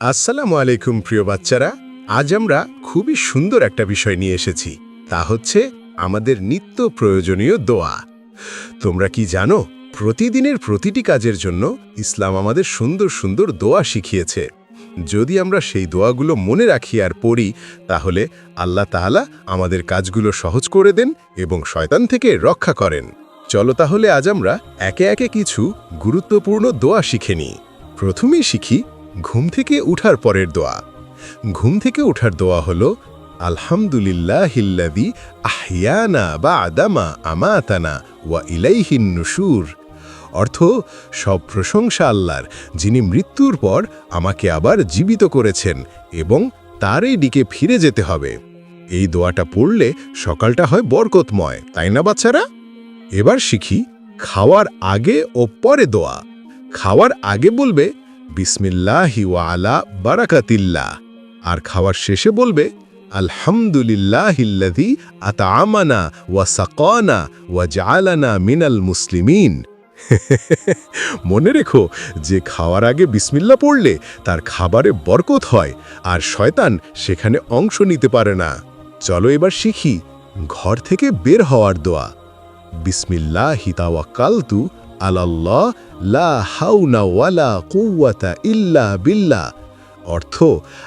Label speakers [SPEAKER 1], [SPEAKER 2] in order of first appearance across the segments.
[SPEAKER 1] আসসালামু আলাইকুম, প্রিয় বাচ্চারা। আজ আমরা খুবই সুন্দর একটা বিষয় নিয়ে এসেছি। তা হচ্ছে আমাদের নিত্য প্রয়োজনীয় দোয়া। তোমরা কি জানো, প্রতিদিনের প্রতিটি কাজের জন্য ইসলাম আমাদের সুন্দর সুন্দর দোয়া শিখিয়েছে। যদি আমরা সেই দোয়াগুলো মনে রাখি আর পড়ি, তাহলে আল্লাহ তাআলা আমাদের কাজগুলো সহজ করে দেন এবং শয়তান থেকে রক্ষা করেন। চলো তাহলে আজ আমরা একে একে কিছু গুরুত্বপূর্ণ দোয়া শিখে নিই। প্রথমেই শিখি ঘুম থেকে উঠার পরের দোয়া। ঘুম থেকে উঠার দোয়া হল হলো আলহামদুলিল্লাহিল্লাদি আহিয়ানা বা আদামা আমাতানা ওয়া ইলাইহিন নুশুর। অর্থ, সব প্রশংসা আল্লাহর, যিনি মৃত্যুর পর আমাকে আবার জীবিত করেছেন এবং তারই দিকে ফিরে যেতে হবে। এই দোয়াটা পড়লে সকালটা হয় বরকতময়, তাই না বাচ্চারা? এবার শিখি, খাওয়ার আগে ও পরে দোয়া। খাওয়ার আগে বলবে বিসমিল্লাহি ওয়া আলা বারাকাতিল্লাহ। আর খাওয়ার শেষে বলবে, আলহামদুলিল্লাহিল্লাযী আতআমানা ওয়া সাকানা ওয়া জাআলানা মিনাল মুসলিমিন। মনে রেখো, যে খাওয়ার আগে বিসমিল্লা পড়লে তার খাবারে বরকত হয়, আর শয়তান সেখানে অংশ নিতে পারে না। চলো এবার শিখি, ঘর থেকে বের হওয়ার দোয়া। বিসমিল্লাহ হিতাওয়াক্কালতু আলাল্লাহ, লা হাউনা ওয়ালা কুওয়াতা ইল্লা বিল্লাহ। অর্থ,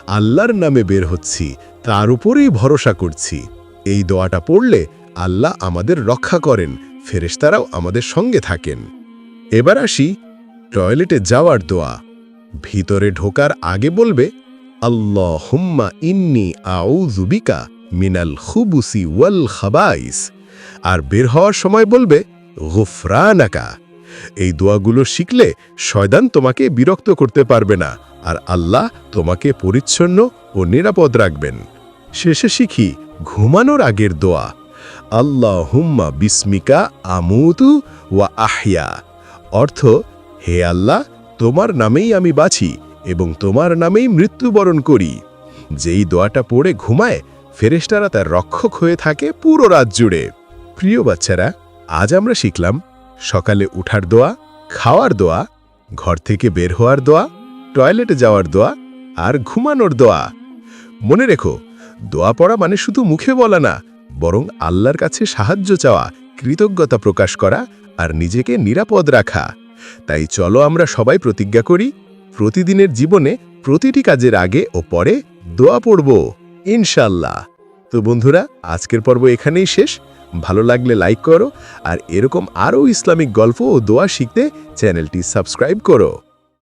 [SPEAKER 1] আল্লাহর নামে বের হচ্ছি, তার উপরেই ভরসা করছি। এই দোয়াটা পড়লে আল্লাহ আমাদের রক্ষা করেন, ফেরেশতারাও আমাদের সঙ্গে থাকেন। এবার আসি টয়লেটে যাওয়ার দোয়া। ভিতরে ঢোকার আগে বলবে আল্লাহ হুম্মা ইন্নি আউজুবিকা মিনাল খুবুসি ওয়াল খাবাইস। আর বের হওয়ার সময় বলবে, গুফরানাকা। এই দোয়াগুলো শিখলে শয়দান তোমাকে বিরক্ত করতে পারবে না, আর আল্লাহ তোমাকে পরিচ্ছন্ন ও নিরাপদ রাখবেন। শেষে শিখি, ঘুমানোর আগের দোয়া। আল্লাহ হুম্মা বিস্মিকা আমুতু ওয়া আহিয়া অর্থ, হে আল্লাহ, তোমার নামেই আমি বাছি এবং তোমার নামেই মৃত্যুবরণ করি। যেই দোয়াটা পড়ে ঘুমায়, ফেরেশতারা তার রক্ষক হয়ে থাকে পুরো রাত জুড়ে। প্রিয় বাচ্চারা, আজ আমরা শিখলাম সকালে উঠার দোয়া, খাওয়ার দোয়া, ঘর থেকে বের হওয়ার দোয়া, টয়লেটে যাওয়ার দোয়া আর ঘুমানোর দোয়া। মনে রেখো, দোয়া পড়া মানে শুধু মুখে বলা না, বরং আল্লাহর কাছে সাহায্য চাওয়া, কৃতজ্ঞতা প্রকাশ করা আর নিজেকে নিরাপদ রাখা। তাই চলো আমরা সবাই প্রতিজ্ঞা করি, প্রতিদিনের জীবনে প্রতিটি কাজের আগে ও পরে দোয়া পড়ব ইনশাল্লাহ তো বন্ধুরা, আজকের পর্ব এখানেই শেষ। ভালো লাগলে লাইক করো আর এরকম আরও ইসলামিক গল্প ও দোয়া শিখতে চ্যানেলটি সাবস্ক্রাইব করো।